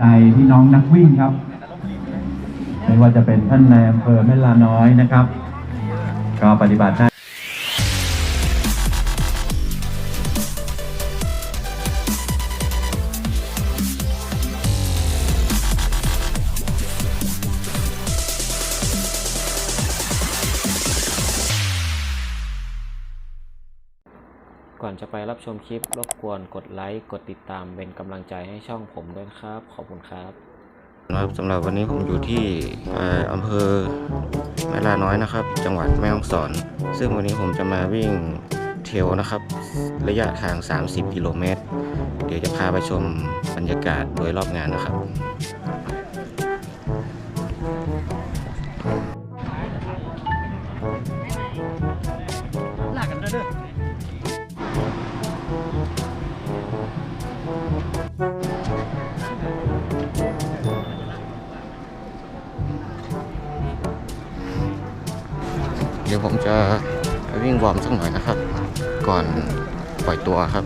ใจพี่น้องนักวิ่งครับ ไม่ว่าจะเป็นท่านนายอำเภอแม่ลาน้อยนะครับ ก็ปฏิบัติหน้า จะไปรับชมคลิปรบกวนกดไลค์ กดติดตามเป็นกำลังใจให้ช่องผมด้วยนะครับ ขอบคุณครับครับสำหรับวันนี้ผมอยู่ที่อออำเภอแม่ลาน้อยนะครับ จังหวัดแม่ฮ่องสอน ซึ่งวันนี้ผมจะมาวิ่งเทลนะครับ ระยะทาง 30 กิโลเมตร เดี๋ยวจะพาไปชมบรรยากาศโดยรอบงานนะครับ วิ่งวอร์มสักหน่อยนะครับ ก่อนปล่อยตัวครับ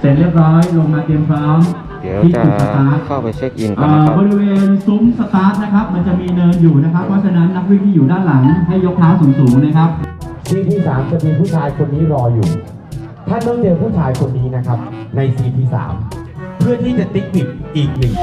เสร็จเรียบร้อยลงมาเตรียมพร้อมเดี๋ยวที่จะจุดสตาร์ทเข้าไปเช็คอินก่อนอ่านะครับ บริเวณซุ้มสตาร์ทนะครับ มันจะมีเนินอยู่นะครับ เพราะฉะนั้นนักวิ่งที่อยู่ด้านหลังให้ยกเท้าสูงๆนะครับ CP 3จะมีผู้ชายคนนี้รออยู่ ท่านต้องเจอผู้ชายคนนี้นะครับ ใน CP 3 เพื่อที่จะติ๊กบิดอีกหนึ่ง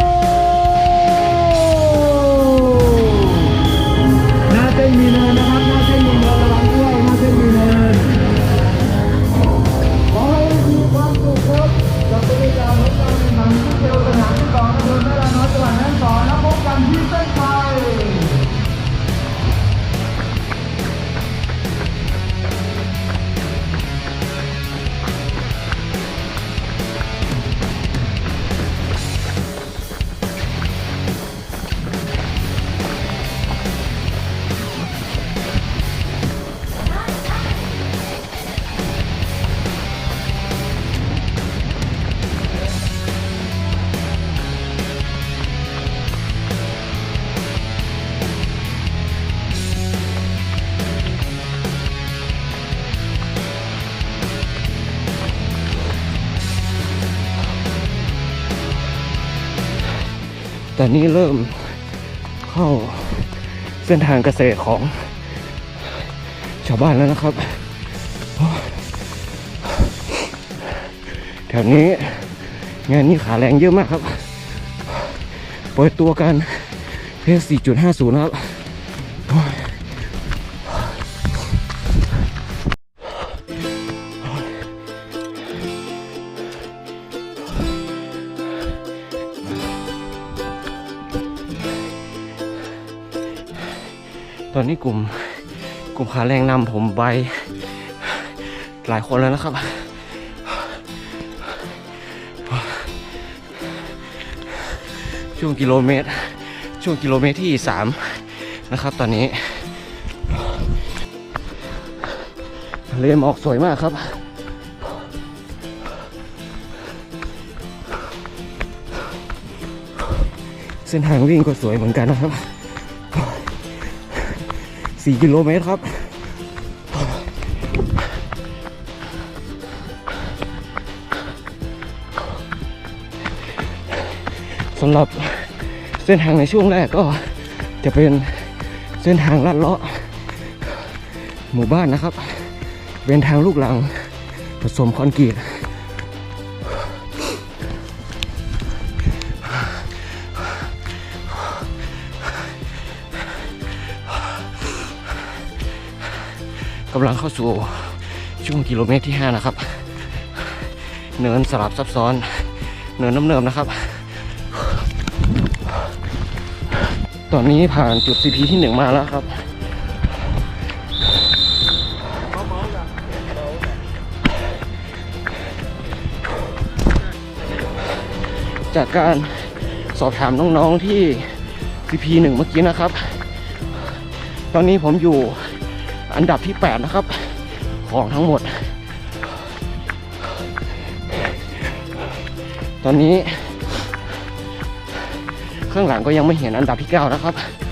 ตอนนี้เริ่มเข้าเส้นทางเกษตรของชาวบ้านแล้วนะครับแถวนี้งานนี้ขาแรงเยอะมากครับเปิดตัวกันเพส4.50 นะครับ อนนี้กลุ่ม กลุ่มขาแรงนำผมไปหลายคนแล้วนะครับช่วงกิโลเมตร ช่วงกิโลเมตรที่ 3 นะครับ ตอนนี้ทะเลหมอกสวยมากครับเส้นทางวิ่งก็สวยเหมือนกันนะครับ 4กิโลเมตรครับ สำหรับเส้นทางในช่วงแรกก็จะเป็นเส้นทางลัดเลาะ หมู่บ้านนะครับ เป็นทางลูกลังผสมคอนกรีต กำลังเข้าสู่ช่วงกิโลเมตรที่ 5 นะครับ เนินสลับซับซ้อน เนินน้ำเนิมนะครับ ตอนนี้ผ่านจุด CP ที่ 1 มาแล้วครับ จากการสอบถามน้องๆที่ CP 1 เมื่อกี้นะครับ ตอนนี้ผมอยู่ อันดับที่ 8 นะครับ ของทั้งหมด ตอนนี้ ข้างหลังก็ยังไม่เห็นอันดับที่ 9 นะครับครับ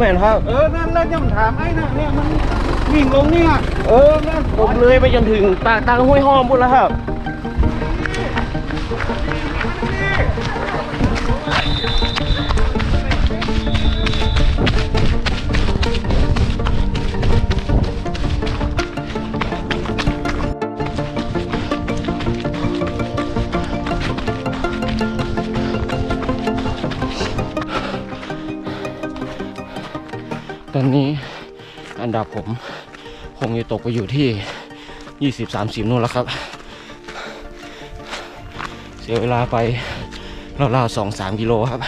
แม่นครับ เออ นั่นแล้วยังถามไอ้น่ะเนี่ยมันวิ่งลงเนี่ยเออ นั่นผมเลยไปจนถึงตาตังห้วยห้อมพุ่นแล้วครับ อนนี้อันดับผมคงจะตกไปอยู่ที่ 20 30 นู่นแล้วครับ เสียเวลาไปราวๆ2 3กิโลครับ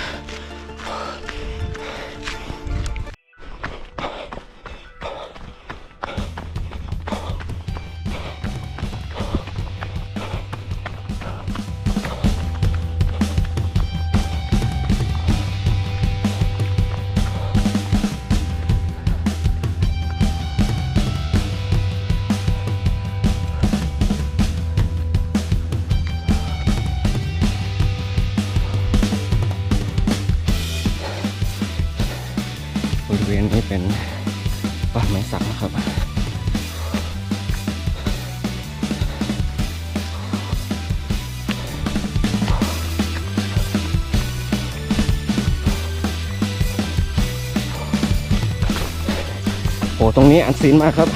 โอ้ตรงนี้อันซีนมากครับ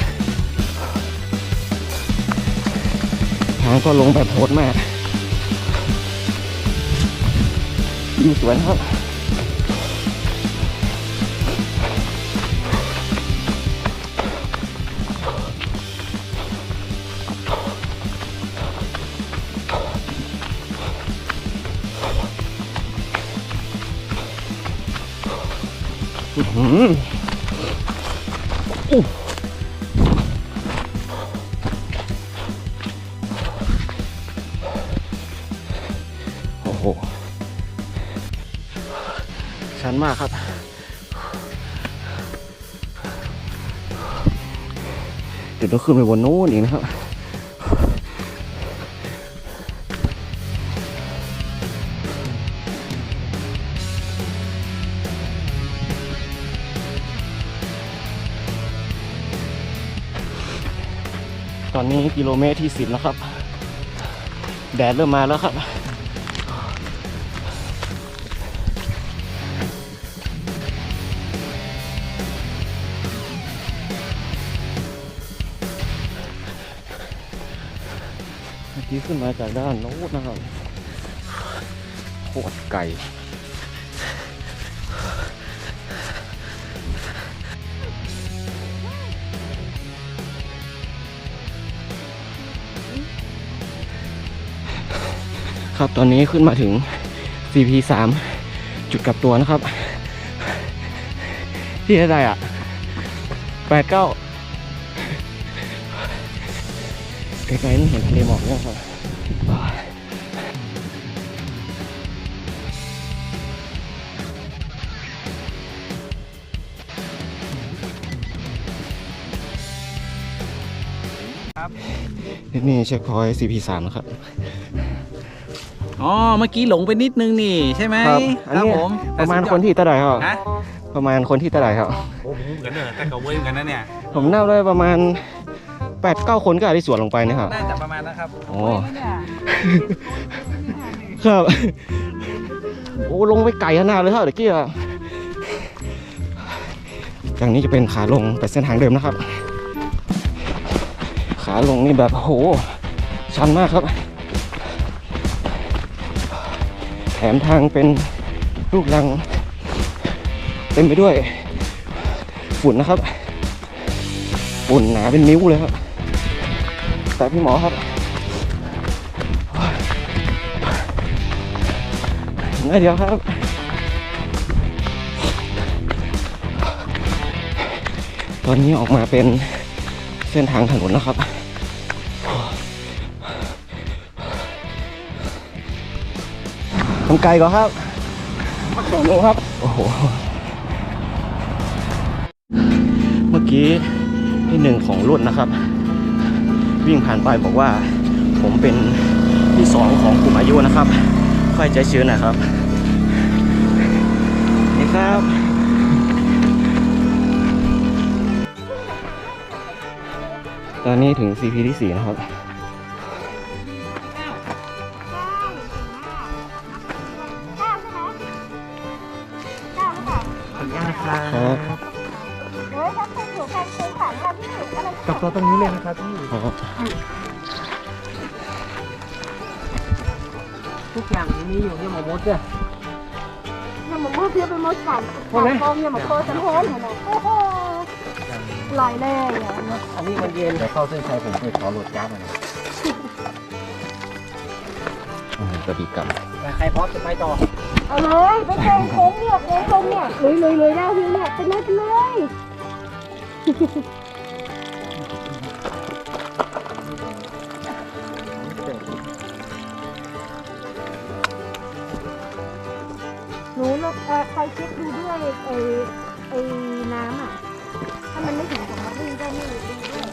ทางก็ลงแบบโหดมากอยู่สวนครับอื้อันมากครับ เดี๋ยวต้องขึ้นไปบนนู้นอีกนะครับตอนนี้กิโลเมตรที่สิบแล้วครับ แดดเริ่มมาแล้วครับ เมื่ขึ้นมาจากด้านโน้นนะครับโคตรไกลครับตอนนี้ขึ้นมาถึง CP 3จุดกลับตัวนะครับ ที่อะไรอะแปดเก้าไกลๆนี่เห็นทะเลหมอกเนี่ยครับ นี่นี่เช็คพอยต์ CP 3 นะครับ อ๋อ เมื่อกี้หลงไปนิดนึงนี่ใช่ไหมครับอันนี้ ผมประมาณคนที่เท่าไหร่ครับฮะประมาณคนที่เท่าไหร่ครับโอ้โหเหมือนกันเนอะแต่เขาเว้ยเหมือนกันนะเนี่ย ผมนับได้ประมาณ8ปดเก้าคนก็อาจจะสวนลงไปนะครับ น่าจะประมาณนะครับ โอ้ครับ โอ้ลงไปไกลขนาดเลยครับเดี๋ยวกี้อะอย่างนี้จะเป็นขาลงไปเส้นทางเดิมนะครับ ขาลงนี่แบบโอ้โห ชันมากครับ แถมทางเป็นลูกลัง เต็มไปด้วย ฝุ่นนะครับ ฝุ่นหนาเป็นนิ้วเลยครับ แต่พี่หมอครับง่ายเดียวครับ ตอนนี้ออกมาเป็นเส้นทางถนนนะครับ ไกลก่อนครับสองโลครับ โอ้โห เมื่อกี้ที่หนึ่งของรุ่นนะครับ วิ่งผ่านไปบอกว่า ผมเป็นที่สองของกลุ่มอายุนะครับ ค่อยใจชื้นนะครับครับตอนนี้ถึง CP ที่ 4 นะครับ กับตัวตรงนี้เลยนะครับพี่ครับทุกอย่างมีอยู่ที่หมอมดเนี่ย nhưng mà mua phía bên môi sản sản con nhưng mà cô sẵn hôn rồi này ô ô lại lê rồi อันนี้มันเย็นเดี๋ยวเข้าเส้นชัยผมเคยขอโหลดจ้ามานะกระดีกรรมใครพร้อมจะไปต่อ เอาเลยไปเจอโค้งเนี่ยโค้งตรงเนี่ยลุยลุยลุยได้พี่เนี่ยไปเลยไปเลย ไอ้ไอ้น้ำอะ ถ้ามันไม่ถึงของมันวิ่งได้ไม่ดีด้วย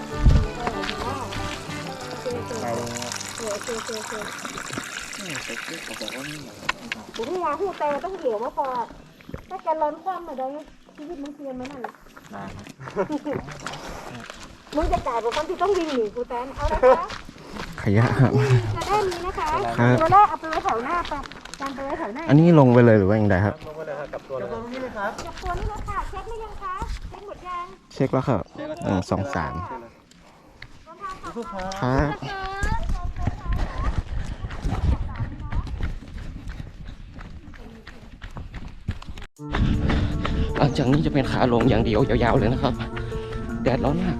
เออว้าวโอเคโอเคไปเออโอเคโอเคโอเคผมพยายามพูดแต่ต้องเหลียวว่าพอถ้าแกร้อนคว่ำมาได้ชีวิตมึงเพียนไหมนั่นมึงจะจ่ายผมคนที่ต้องวิ่งหนีกูแตนเอานะคะขยะครับจะได้มีนะคะครับตัวแรกเอาไปไว้แถวหน้าไปการไปไว้แถวหน้าอันนี้ลงไปเลยหรือว่าอย่างไรครับ กับตัวนี้เลยครับจับตัวนี่เลยค่ะ เช็คหรือยังคะเช็คหมดยังเช็คแล้วครับหนึ่งสองสามครับหลังจากนี้จะเป็นขาลงอย่างเดียวยาวๆเลยนะครับ แดดร้อนมาก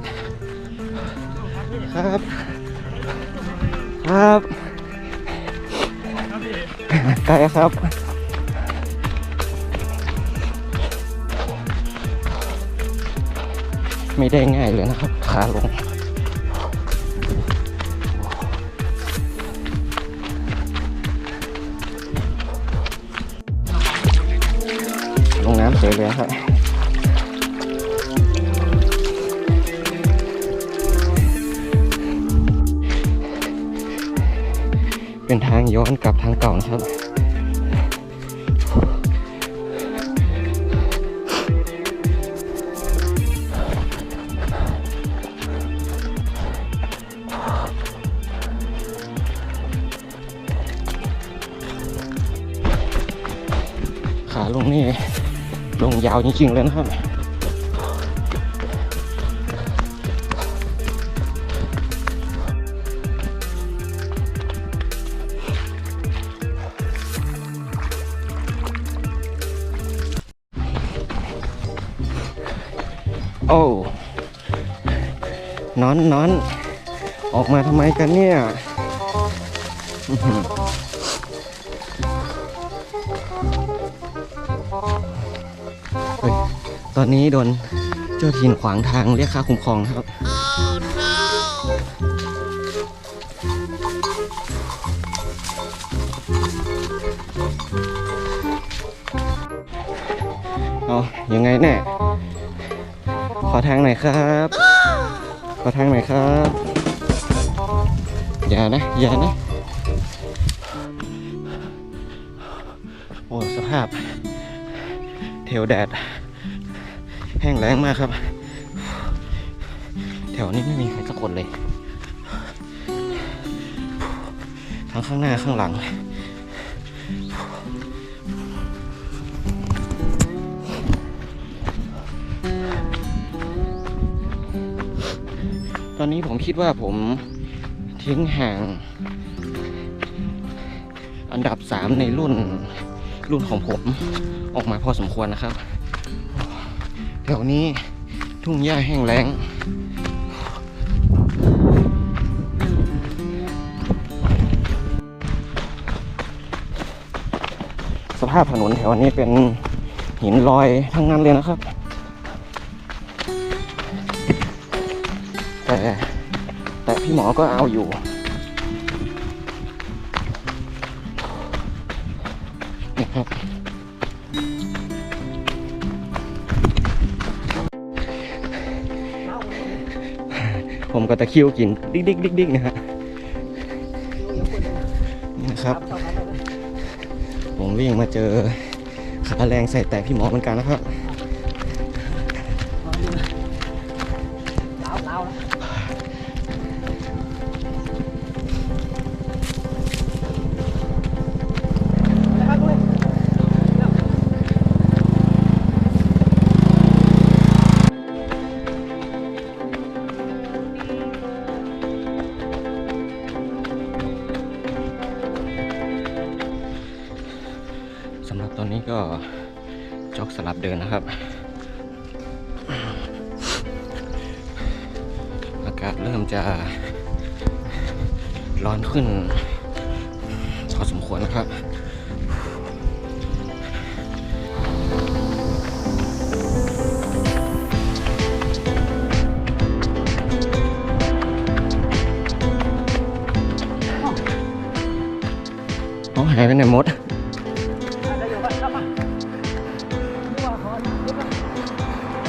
ครับ ครับ ใกล้ครับ ไม่ได้ง่ายเลยนะครับ ขาลง ลงน้ำเฉยเลยครับเป็นทางย้อนกลับทางเก่านะครับาวจริงๆเลยนะครับโอ้นอนนอนออกมาทำไมกันเนี่ย ตอนนี้โดนเจ้าถิ่นขวางทางเรียกค่าคุ้มครองครับ เอายังไงแน่ขอทางหน่อยครับ ขอทางหน่อยครับ อย่านะ อย่านะ โอ้ สภาพ เทวแดด แห้งแล้งมากครับ แถวนี้ไม่มีใครสักคนเลย ทั้งข้างหน้าข้างหลัง ตอนนี้ผมคิดว่าผมทิ้งห่าง อันดับ 3 ในรุ่นรุ่นของผมออกมาพอสมควรนะครับ แถวนี้ทุ่งหญ้าแห้งแล้ง สภาพถนนแถวนี้เป็นหินลอยทั้งนั้นเลยนะครับ แต่แต่พี่หมอก็เอาอยู่ ก็ตะคิวกินดิ๊กดิ๊กดิ๊กดิ๊กนะฮะนี่นะครับ ผมวิ่งมาเจอขาแรงใส่แต่พี่หมอเหมือนกันนะครับ อสมควรนะครับเอาหายไปไหนหมด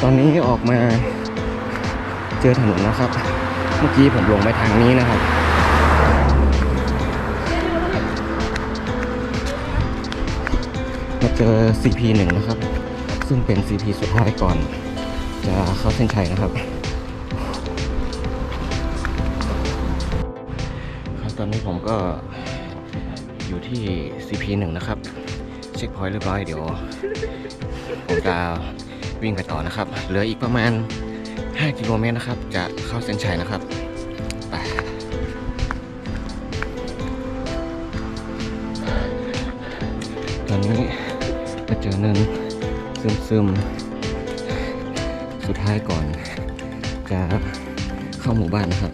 ตอนนี้ออกมาเจอถนนแล้วครับ เมื่อกี้ผมลงไปทางนี้นะครับ เจอ CP1 นะครับ ซึ่งเป็น CP สุดท้ายก่อน จะเข้าเส้นชัยนะครับครับตอนนี้ผมก็อยู่ที่ CP1 นะครับ เช็คพอยต์เรียบร้อยเดี๋ยวผมจะวิ่งไปต่อนะครับ เหลืออีกประมาณ 5 กิโลเมตรนะครับ จะเข้าเส้นชัยนะครับไปตอนนี้ เจอเนินซึมซึมๆ สุดท้ายก่อน จะเข้าหมู่บ้านนะครับ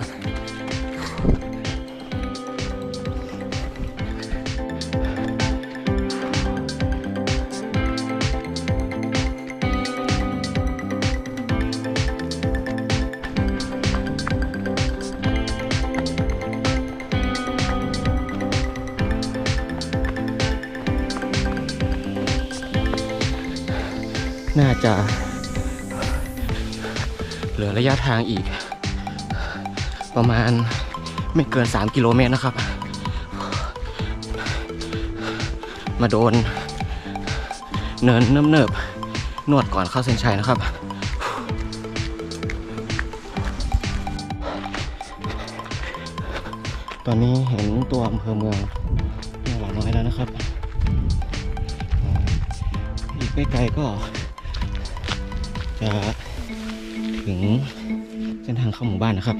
ระยะทางอีก ประมาณไม่เกิน 3 กิโลเมตรนะครับ มาโดน เนินเนิบๆนวดก่อนเข้าเส้นชัยนะครับตอนนี้เห็นตัวอำเภอเมืองแม่หวาน้อยแล้วนะครับ อีกไม่ไกลก็จะ ถึงเส้นทางเข้าหมู่บ้านนะครับ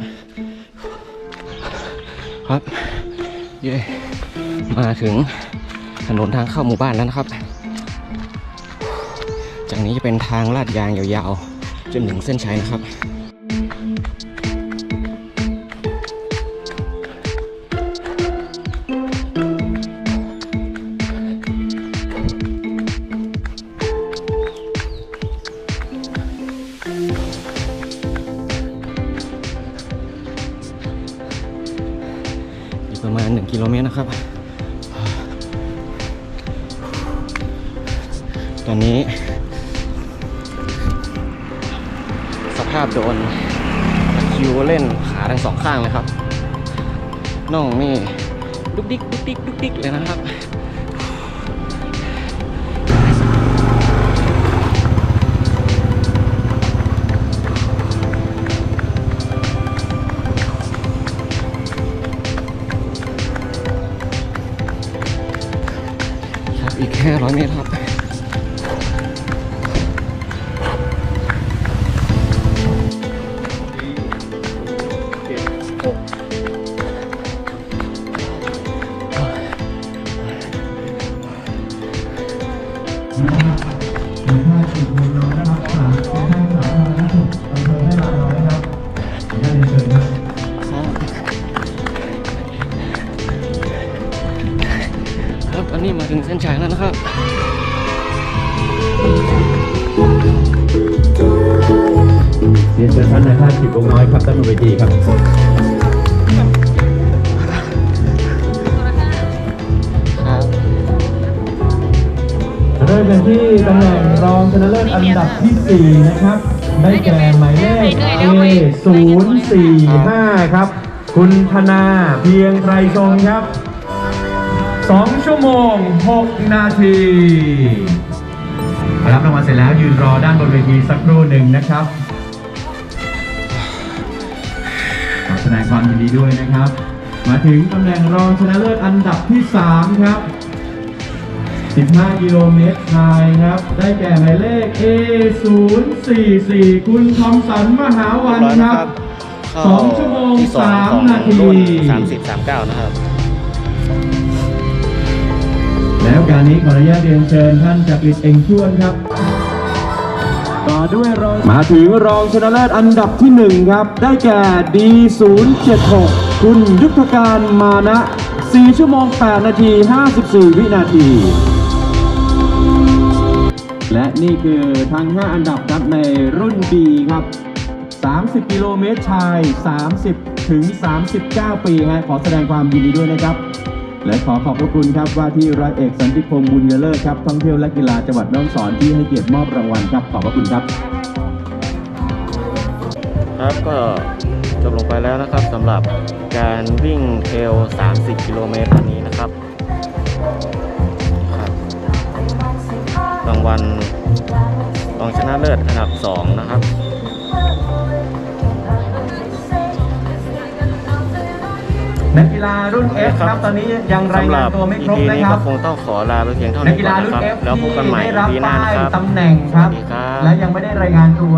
ครับเย้มาถึงถนนทางเข้าหมู่บ้านแล้วนะครับ จากนี้จะเป็นทางลาดยางยาวๆจนถึงเส้นชัยนะครับ ตอนนี้ สภาพโดนคิวเล่นขาทั้งสองข้างเลยครับน่องนี่ดุกดิกดุกดิกดุกดิกเลยนะครับอีกแค่ร้อยเมตรครับ นะเลิศอันดับที่ 4 นะครับ ได้แก่หมายเลข A 0 4 5 ครับ คุณธนาเพียงไตรทรงครับ 2 ชั่วโมง 6 นาทีรับรางวัลเสร็จแล้วยืนรอด้านบนเวทีสักครู่หนึ่งนะครับขอแสดงความยินดีด้วยนะครับ มาถึงตำแหน่งรองชนะเลิศอันดับที่ 3 ครับ 15 กิโลเมตรชายครับ ได้แก่หมายเลข A044 คุณทอมสันมหาวันครับเข้าสองชั่วโมงที่สองสามของนาทีรุ่น30 39 นะครับ แล้วการนี้ขออนุญาตเรียนเชิญท่านจักริดเองชวนครับ ต่อด้วยรองมาถึงรองชนะเลิศอันดับที่ 1 ครับ ได้แก่ D076 คุณยุทธการมานะ4ชั่วโมง 8 นาที 54 วินาที และนี่คือทั้ง 5 อันดับครับในรุ่น B ครับ 30 กิโลเมตรชาย 30 ถึง 39 ปีฮะขอแสดงความยินดีด้วยนะครับ และขอขอบพระคุณครับว่าที่ร้อยเอกสันติพงษ์บุญยเลิศครับท่องเที่ยวและกีฬาจังหวัดแม่ฮ่องสอนที่ให้เกียรติมอบรางวัลครับ ขอบพระคุณครับ ครับก็จบลงไปแล้วนะครับสำหรับการวิ่งเทรล30 กิโลเมตรวันนี้นะครับ รางวัลรองชนะเลิศอันดับ 2 นะครับนักกีฬารุ่น F ครับตอนนี้ยังรายงานตัวไม่ครบสำหนะ EP นี้ครัก็บคงต้องขอลาไปเพียงเท่านักนี้กีก่อฬานรุ่นะนครับ F แล้วพบที่กันใหม่ได้รับปีหน้าป้ายนะครับตำแหน่งครับสวัสดีครับ และยังไม่ได้รายงานตัว